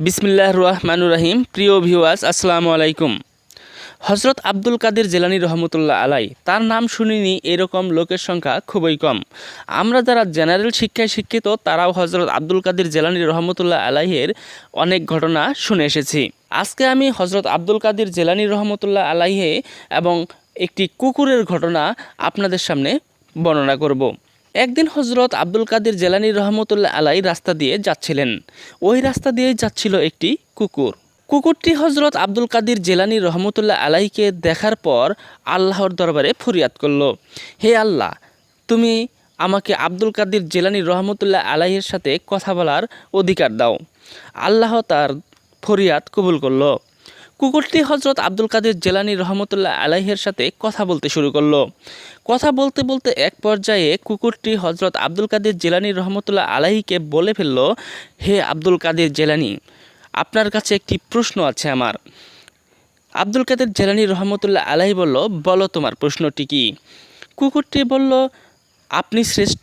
বিসমিল্লাহ রহমানুর রাহিম প্রিয় ভিউয়ার্স, আসসালামু আলাইকুম। হজরত আব্দুল কাদের জেলানি রহমতুল্লাহ আলাই, তার নাম শুনিনি, এরকম লোকের সংখ্যা খুবই কম। আমরা যারা জেনারেল শিক্ষায় শিক্ষিত, তারাও হজরত আব্দুল কাদের জেলানি রহমতুল্লাহ আলাইয়ের অনেক ঘটনা শুনে এসেছি। আজকে আমি হজরত আব্দুল কাদের জেলানি রহমতুল্লাহ আলাইহে এবং একটি কুকুরের ঘটনা আপনাদের সামনে বর্ণনা করব। একদিন হজরত আব্দুল কাদের জেলানি রহমতুল্লাহ আলাই রাস্তা দিয়ে যাচ্ছিলেন। ওই রাস্তা দিয়ে যাচ্ছিল একটি কুকুর। কুকুরটি হজরত আব্দুল কাদির জেলানি রহমতুল্লাহ আলাইকে দেখার পর আল্লাহর দরবারে ফরিয়াদ করল, হে আল্লাহ, তুমি আমাকে আব্দুল কাদির জেলানি রহমতুল্লাহ আলাইয়ের সাথে কথা বলার অধিকার দাও। আল্লাহ তার ফরিয়াদ কবুল করল। কুকুরটি হজরত আব্দুল কাদের জেলানি রহমতুল্লাহ আলাইহের সাথে কথা বলতে শুরু করল। কথা বলতে বলতে এক পর্যায়ে কুকুরটি হজরত আব্দুল কাদের জেলানি রহমতুল্লাহ আলাইকে বলে ফেলল, হে আব্দুল কাদের জেলানি, আপনার কাছে একটি প্রশ্ন আছে আমার। আব্দুল কাদের জেলানি রহমতুল্লাহ আলাহি বলল, বলো তোমার প্রশ্নটি কি? কুকুরটি বলল, আপনি শ্রেষ্ঠ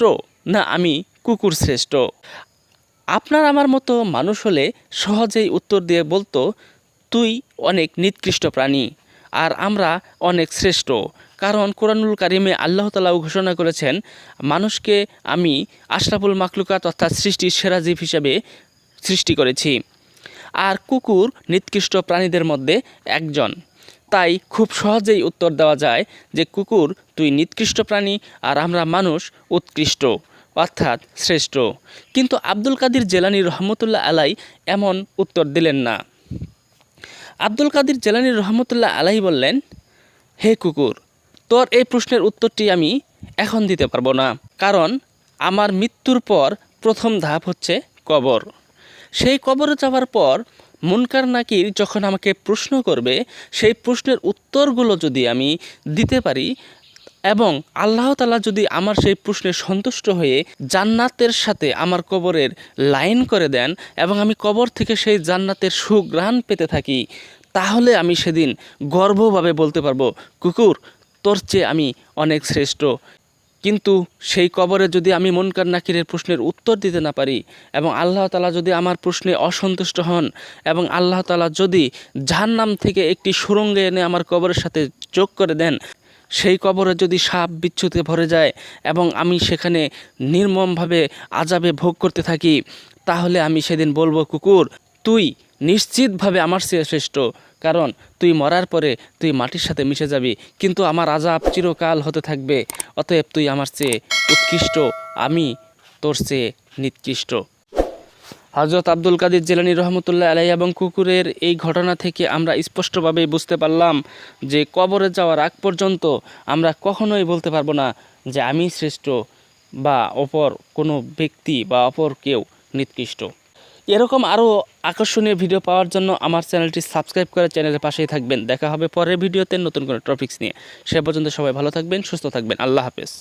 না আমি কুকুর শ্রেষ্ঠ? আপনার আমার মতো মানুষ হলে সহজেই উত্তর দিয়ে বলতো তুই অনেক নিকৃষ্ট প্রাণী, আর আমরা অনেক শ্রেষ্ঠ। কারণ কোরআনুল কারিমে আল্লাহ তালাও ঘোষণা করেছেন, মানুষকে আমি আশরাফুল মাকলুকাত অর্থাৎ সৃষ্টির সেরা জীব হিসেবে সৃষ্টি করেছি। আর কুকুর নিকৃষ্ট প্রাণীদের মধ্যে একজন। তাই খুব সহজেই উত্তর দেওয়া যায় যে কুকুর তুই নিকৃষ্ট প্রাণী, আর আমরা মানুষ উৎকৃষ্ট, অর্থাৎ শ্রেষ্ঠ। কিন্তু আব্দুল কাদির জেলানি রহমতুল্লাহ আলাই এমন উত্তর দিলেন না। আব্দুল কাদির জেলানি রহমতুল্লাহ আলাহি বললেন, হে কুকুর, তোর এই প্রশ্নের উত্তরটি আমি এখন দিতে পারব না। কারণ আমার মৃত্যুর পর প্রথম ধাপ হচ্ছে কবর। সেই কবরে যাওয়ার পর মুনকার নাকির যখন আমাকে প্রশ্ন করবে, সেই প্রশ্নের উত্তরগুলো যদি আমি দিতে পারি এবং আল্লাহ তালা যদি আমার সেই প্রশ্নে সন্তুষ্ট হয়ে জান্নাতের সাথে আমার কবরের লাইন করে দেন এবং আমি কবর থেকে সেই জান্নাতের সুগ্রাণ পেতে থাকি, তাহলে আমি সেদিন গর্বভাবে বলতে পারব, কুকুর, তোর চেয়ে আমি অনেক শ্রেষ্ঠ। কিন্তু সেই কবরে যদি আমি মনকার নাকিরের প্রশ্নের উত্তর দিতে না পারি এবং আল্লাহ তালা যদি আমার প্রশ্নে অসন্তুষ্ট হন এবং আল্লাহ তালা যদি জাহান্নাম থেকে একটি সুরঙ্গে এনে আমার কবরের সাথে যোগ করে দেন সেই কবরে যদি সাপ বিচ্ছুতে ভরে যায় এবং আমি সেখানে নির্মমভাবে আজাবে ভোগ করতে থাকি, তাহলে আমি সেদিন বলব, কুকুর, তুই নিশ্চিতভাবে আমার চেয়ে শ্রেষ্ঠ। কারণ তুই মরার পরে তুই মাটির সাথে মিশে যাবি, কিন্তু আমার আজাব চিরকাল হতে থাকবে। অতএব তুই আমার চেয়ে উৎকৃষ্ট, আমি তোর চেয়ে নিকৃষ্ট। হজরত আব্দুল কাদের জেলানি রহমতুল্লাহ আলাই এবং কুকুরের এই ঘটনা থেকে আমরা স্পষ্টভাবে বুঝতে পারলাম যে কবরে যাওয়ার আগ পর্যন্ত আমরা কখনোই বলতে পারব না যে আমি শ্রেষ্ঠ বা অপর কোনো ব্যক্তি বা অপর কেউ নিকৃষ্ট। এরকম আরও আকর্ষণীয় ভিডিও পাওয়ার জন্য আমার চ্যানেলটি সাবস্ক্রাইব করে চ্যানেলের পাশেই থাকবেন। দেখা হবে পরের ভিডিওতে নতুন কোনো টপিক্স নিয়ে। সে পর্যন্ত সবাই ভালো থাকবেন, সুস্থ থাকবেন। আল্লাহ হাফেজ।